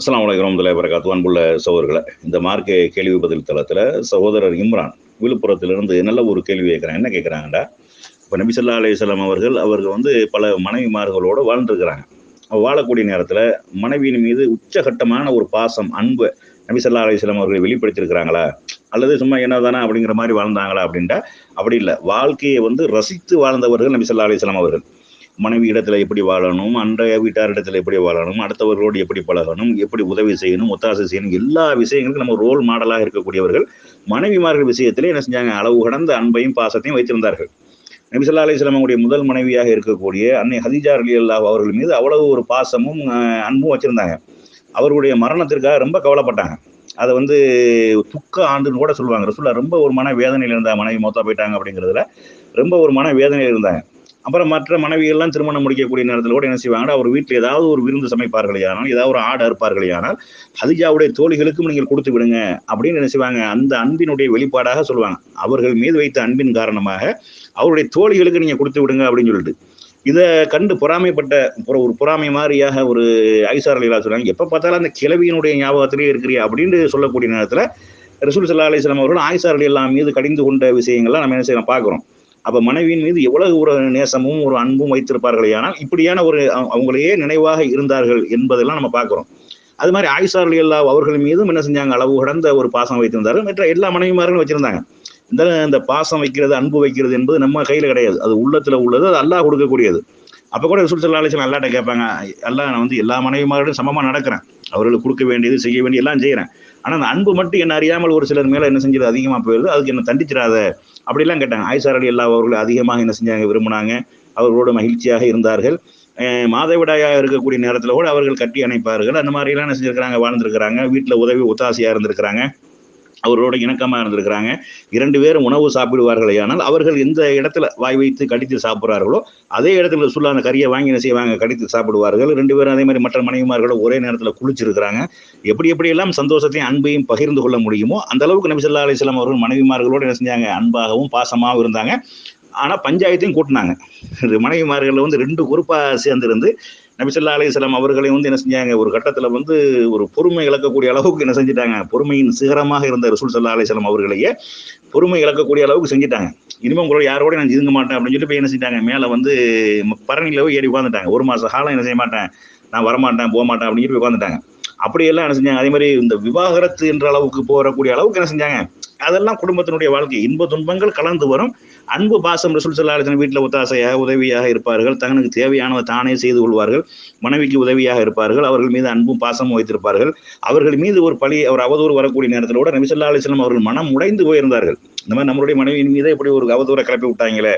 அஸ்லாம் வலைக்கம் வரமத்துல்லாஹி வரகாத்து அன்புள்ள சகோதரர்களை இந்த மார்க்க கேள்வி பதில் தளத்தில் சகோதரர் இம்ரான் விழுப்புரத்திலிருந்து நல்ல ஒரு கேள்வி கேட்குறாங்க. என்ன கேட்குறாங்கடா? இப்போ நபி சொல்லா அலையம் அவர்கள் அவர்கள் வந்து பல மனைவிமார்களோடு வாழ்ந்துருக்கிறாங்க. வாழக்கூடிய நேரத்தில் மனைவியின் மீது உச்சகட்டமான ஒரு பாசம் அன்பு நபி சொல்லா அலையம் அவர்கள் வெளிப்படுத்தியிருக்கிறாங்களா? அல்லது சும்மா என்னதானா அப்படிங்கிற மாதிரி வாழ்ந்தாங்களா அப்படின்ட்டா அப்படி இல்லை. வாழ்க்கையை வந்து ரசித்து வாழ்ந்தவர்கள் நபி சொல்லா அலையம் அவர்கள். மனைவி இடத்துல எப்படி வாழணும் அன்றைய வீட்டார் இடத்துல எப்படி வாழணும் அடுத்தவர்களோடு எப்படி பழகணும் எப்படி உதவி செய்யணும் ஒத்தாசை செய்யணும் எல்லா விஷயங்களுக்கும் நம்ம ரோல் மாடலாக இருக்கக்கூடியவர்கள் மனைவிமார்கள் விஷயத்திலே என்ன செஞ்சாங்க? அளவு கடந்த அன்பையும் பாசத்தையும் வைத்திருந்தார்கள். நபிசல்லா அலிஸ்லாமுடைய முதல் மனைவியாக இருக்கக்கூடிய அன்னை ஹதிஜா அலி அல்லாஹ் அவர்கள் மீது அவ்வளவு ஒரு பாசமும் அன்பும் வச்சிருந்தாங்க. அவர்களுடைய மரணத்திற்காக ரொம்ப கவலைப்பட்டாங்க. அதை வந்து துக்க ஆண்டுன்னு கூட சொல்லுவாங்க. ரசூல்லா ரொம்ப ஒரு மன வேதனையில் இருந்தாங்க மனைவி மொத்தம் போயிட்டாங்க அப்படிங்கிறதுல ரொம்ப ஒரு மன வேதனையில் இருந்தாங்க அப்புறம் மற்ற மனைவியெல்லாம் திருமணம் முடிக்கக்கூடிய நேரத்தில் கூட என்ன செய்வாங்கன்னா அவர் வீட்டில் ஏதாவது ஒரு விருந்து சமைப்பார்களே ஆனால் ஏதாவது ஒரு ஆடு அறுப்பார்களே ஆனால் ஹதிஜாவுடைய தோழிகளுக்கும் நீங்கள் கொடுத்து விடுங்க அப்படின்னு என்ன செய்வாங்க அந்த அன்பினுடைய வெளிப்பாடாக சொல்லுவாங்க. அவர்கள் மீது வைத்த அன்பின் காரணமாக அவருடைய தோழிகளுக்கு நீங்கள் கொடுத்து விடுங்க அப்படின்னு சொல்லிட்டு. இதை கண்டு பொறாமைப்பட்ட ஒரு பொறாமை மாதிரியாக ஒரு ஐசார் அலிலா சொல்றாங்க எப்போ பார்த்தாலும் அந்த கிழவியினுடைய ஞாபகத்திலே இருக்கிறியா அப்படின்னு சொல்லக்கூடிய நேரத்தில் ரசூல் சல்லா அலிஸ்லாம் அவர்கள் ஆயிசார் அலி எல்லாம் மீது கடிந்து கொண்ட விஷயங்கள்லாம் நம்ம என்ன செய்யலாம் பார்க்குறோம். அப்ப மனைவியின் மீது எவ்வளவு ஒரு நேசமும் ஒரு அன்பும் வைத்திருப்பார்களே ஆனால் இப்படியான ஒரு அவங்களையே நினைவாக இருந்தார்கள் என்பதெல்லாம் நம்ம பார்க்கிறோம். அது மாதிரி ஆயிஷார் எல்லா அவர்கள் மீதும் என்ன செஞ்சாங்க? அளவு கடந்த ஒரு பாசம் வைத்திருந்தார்கள். மற்ற எல்லா மனைவிமார்களும் வச்சிருந்தாங்க. இந்த இந்த பாசம் வைக்கிறது அன்பு வைக்கிறது என்பது நம்ம கையில கிடையாது. அது உள்ளத்துல உள்ளது அது அல்லாஹ் கொடுக்கக்கூடியது. அப்போ கூட ரசூல் சல்லா அலிஸ்லாம் அல்லாட்ட கேட்பாங்க எல்லாம் நான் வந்து எல்லா மனைவிமாரோடும் சமமாக நடக்கிறேன். அவர்களுக்கு கொடுக்க வேண்டியது செய்ய வேண்டிய எல்லாம் செய்கிறேன் ஆனால் அந்த அன்பு மட்டும் என்ன அறியாமல் ஒரு சிலர் மேலே என்ன செஞ்சது அதிகமாக போயிருது அதுக்கு என்ன தண்டிச்சிடாத. அப்படிலாம் கேட்டாங்க. ஆயிசார் அலி அல்லா அவர்கள் அதிகமாக என்ன செஞ்சாங்க விரும்பினாங்க. அவர்களோட மகிழ்ச்சியாக இருந்தார்கள். மாதவிடாயாக இருக்கக்கூடிய நேரத்தில் கூட அவர்கள் கட்டி அணைப்பார்கள். அந்த மாதிரிலாம் என்ன செஞ்சுருக்கிறாங்க வாழ்ந்துருக்கிறாங்க. வீட்டில் உதவி ஒத்தாசையாக இருந்திருக்கிறாங்க. அவரோட இணக்கமாக இருந்திருக்கிறாங்க. இரண்டு பேரும் உணவு சாப்பிடுவார்களே ஆனால் அவர்கள் எந்த இடத்துல வாய் வைத்து கடித்து சாப்பிட்றார்களோ அதே இடத்துல சொல்ல அந்த கறியை வாங்கி என்ன செய்வாங்க? கடித்து சாப்பிடுவார்கள். ரெண்டு பேரும் அதே மாதிரி மற்ற மனைவிமார்களும் ஒரே நேரத்தில் குளிச்சிருக்கிறாங்க. எப்படி எப்படியெல்லாம் சந்தோஷத்தையும் அன்பையும் பகிர்ந்து கொள்ள முடியுமோ அந்த அளவுக்கு நபிசல்லா அலிஸ்லாம் அவர்கள் மனைவிமார்களோடு என்ன செஞ்சாங்க? அன்பாகவும் பாசமாகவும் இருந்தாங்க. ஆனால் பஞ்சாயத்தையும் கூட்டினாங்க. மனைவிமார்கள் வந்து ரெண்டு குரூப்பாக சேர்ந்திருந்து நபிசல்லா அலிஸ்லாம் அவர்களையும் வந்து என்ன செஞ்சாங்க? ஒரு கட்டத்தில் வந்து ஒரு பொறுமை இழக்கக்கூடிய அளவுக்கு என்ன செஞ்சிட்டாங்க? பொறுமையின் சிகரமாக இருந்த ரசூல் சல்லா அலிஸ்லாம் அவர்களையே பொறுமை இழக்கக்கூடிய அளவுக்கு செஞ்சுட்டாங்க. இனிமேல் உங்களோட யாரோட நான் இருங்க மாட்டேன் அப்படின்னு சொல்லிட்டு போய் என்ன செஞ்சிட்டாங்க? மேலே வந்து பரணியில போய் ஏறி உட்காந்துட்டாங்க ஒரு மாதம் காலம் என்ன செய்ய மாட்டேன்? நான் வரமாட்டேன் போக மாட்டேன் அப்படின்னு சொல்லி உட்காந்துட்டாங்க அப்படியெல்லாம் என்ன செஞ்சாங்க? அதே மாதிரி இந்த விவாகரத்து என்ற அளவுக்கு போகக்கூடிய அளவுக்கு என்ன செஞ்சாங்க? அதெல்லாம் குடும்பத்தினுடைய வாழ்க்கை. இன்ப துன்பங்கள் கலந்து வரும். அன்பு பாசம் ரசூல் சல்லாஹன் வீட்டில் ஒத்தாசையாக உதவியாக இருப்பார்கள். தங்களுக்கு தேவையானதை தானே செய்து கொள்வார்கள். மனைவிக்கு உதவியாக இருப்பார்கள். அவர்கள் மீது அன்பும் பாசமும் வைத்திருப்பார்கள். அவர்கள் மீது ஒரு பழி ஒரு அவதூறு வரக்கூடிய நேரத்தில் கூட நபிசல்லா அலிஸ்லாம் அவர்கள் மனம் உடைந்து போயிருந்தார்கள். இந்த மாதிரி நம்மளுடைய மனைவியின் மீதே இப்படி ஒரு அவதூறை கிளப்பி விட்டாங்களே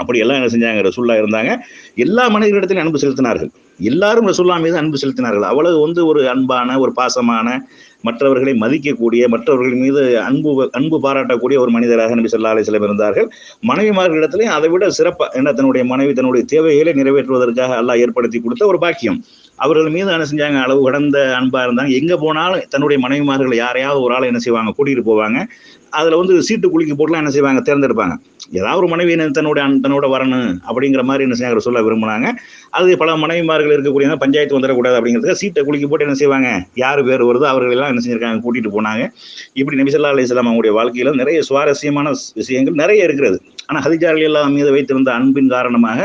அப்படி எல்லாம் என்ன செஞ்சாங்க? ரசுல்லா இருந்தாங்க. எல்லா மனிதர்களிடத்திலும் அன்பு செலுத்தினார்கள். எல்லாரும் ரசுல்லா மீது அன்பு செலுத்தினார்கள். அவ்வளவு வந்து ஒரு அன்பான ஒரு பாசமான மற்றவர்களை மதிக்கக்கூடிய மற்றவர்கள் மீது அன்பு அன்பு பாராட்டக்கூடிய ஒரு மனிதராக நபி சொல்லா அலிஸ்லம் இருந்தார்கள். மனைவிமார்களிடத்திலையும் அதை விட சிறப்பாக என்ன தன்னுடைய மனைவி தன்னுடைய தேவைகளை நிறைவேற்றுவதற்காக அல்லாஹ் ஏற்படுத்தி கொடுத்த ஒரு பாக்கியம். அவர்கள் மீது என்ன செஞ்சாங்க? அளவு கடந்த அன்பாக இருந்தாங்க. எங்கே போனாலும் தன்னுடைய மனைவிமார்கள் யாரையாவது ஒரு ஆளை என்ன செய்வாங்க? கூட்டிகிட்டு போவாங்க. அதில் வந்து சீட்டு குலுக்கி போட்டுலாம் என்ன செய்வாங்க? தேர்ந்தெடுப்பாங்க. ஏதாவது ஒரு மனைவி தன்னுடைய தன்னோட வரணும் அப்படிங்கிற மாதிரி என்ன செய்யாங்க சொல்ல விரும்பினாங்க. அது பல மனைவிமார்கள் இருக்கக்கூடிய பஞ்சாயத்து வந்துடக்கூடாது அப்படிங்கிறதுக்கு சீட்டை குலுக்கி போட்டு என்ன செய்வாங்க? யார் பேர் வருதோ அவர்கள் எல்லாம் என்ன செஞ்சிருக்காங்க கூட்டிட்டு போனாங்க. இப்படி நபிசல்லா அலி இஸ்லாம் அவங்களுடைய வாழ்க்கையில நிறைய சுவாரஸ்யமான விஷயங்கள் நிறைய இருக்கிறது. ஆனால் ஹதிஜா அலி அல்லா மீது வைத்திருந்த அன்பின் காரணமாக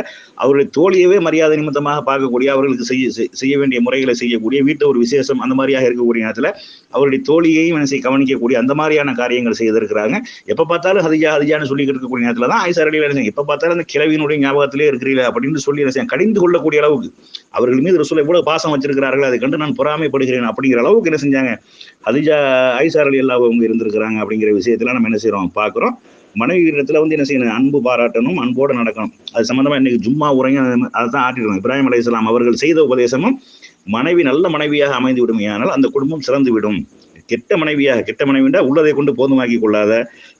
அவருடைய தோழியவே மரியாதை நிமித்தமாக பார்க்கக்கூடிய அவர்களுக்கு செய்ய செய்ய வேண்டிய முறைகளை செய்யக்கூடிய வீட்டு ஒரு விசேஷம் அந்த மாதிரியாக இருக்கக்கூடிய நேரத்தில் அவருடைய தோழியையும் மனசை கவனிக்கக்கூடிய அந்த மாதிரியான காரியங்கள் செய்திருக்கிறாங்க. எப்போ பார்த்தாலும் ஹதிஜா ஹதிஜான்னு சொல்லி இருக்கக்கூடிய நேரத்தில் தான் ஆயிசா அலியில் எப்போ பார்த்தாலும் அந்த கிழவியினுடைய ஞாபகத்திலே இருக்கிறீர்கள் அப்படின்னு சொல்லி என்ன கடிந்து கொள்ளக்கூடிய அளவுக்கு அவர்கள் மீது ரசூலை எவ்வளவு பாசம் வச்சிருக்கிறார்கள் அதை கண்டு நான் பொறாமைப்படுகிறேன் அப்படிங்கிற அளவுக்கு என்ன செஞ்சாங்க. ஹதிஜா ஐசார் அலி அல்லா அவங்க இருந்திருக்கிறாங்க அப்படிங்கிற விஷயத்தில் நம்ம என்ன செய்கிறோம் பார்க்குறோம். மனைவி இடத்துல வந்து என்ன செய்யணும்? அன்பு பாராட்டணும் அன்போடு நடக்கணும். அது சம்பந்தமா இன்னைக்கு ஜும்மா உரையும் அதை தான் ஆட்டிடணும் இப்ராஹிம் அலி இஸ்லாம் அவர்கள் செய்த உபதேசமும் மனைவி நல்ல மனைவியாக அமைந்து விடுமையானால் அந்த குடும்பம் சிறந்து விடும். கெட்ட மனைவியாக கெட்ட மனைவிண்டா உள்ளதை கொண்டு போதுமாக்கி கொள்ளாத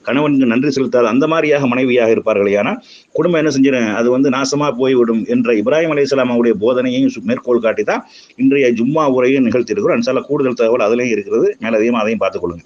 கணவனுக்கு நன்றி செலுத்தாத அந்த மாதிரியாக மனைவியாக இருப்பார்கள் ஆனால் குடும்பம் என்ன செஞ்சிடும் அது வந்து நாசமா போய்விடும் என்ற இப்ராஹிம் அலி இஸ்லாம் அவருடைய போதனையையும் மேற்கோள் காட்டி தான் இன்றைய ஜும்மா உரையும் நிகழ்த்தியிருக்கிறோம். அன்சால கூடுதல் தகவல் அதுலேயும் இருக்கிறது. மேலதையும் அதையும் பார்த்துக்கொள்ளுங்க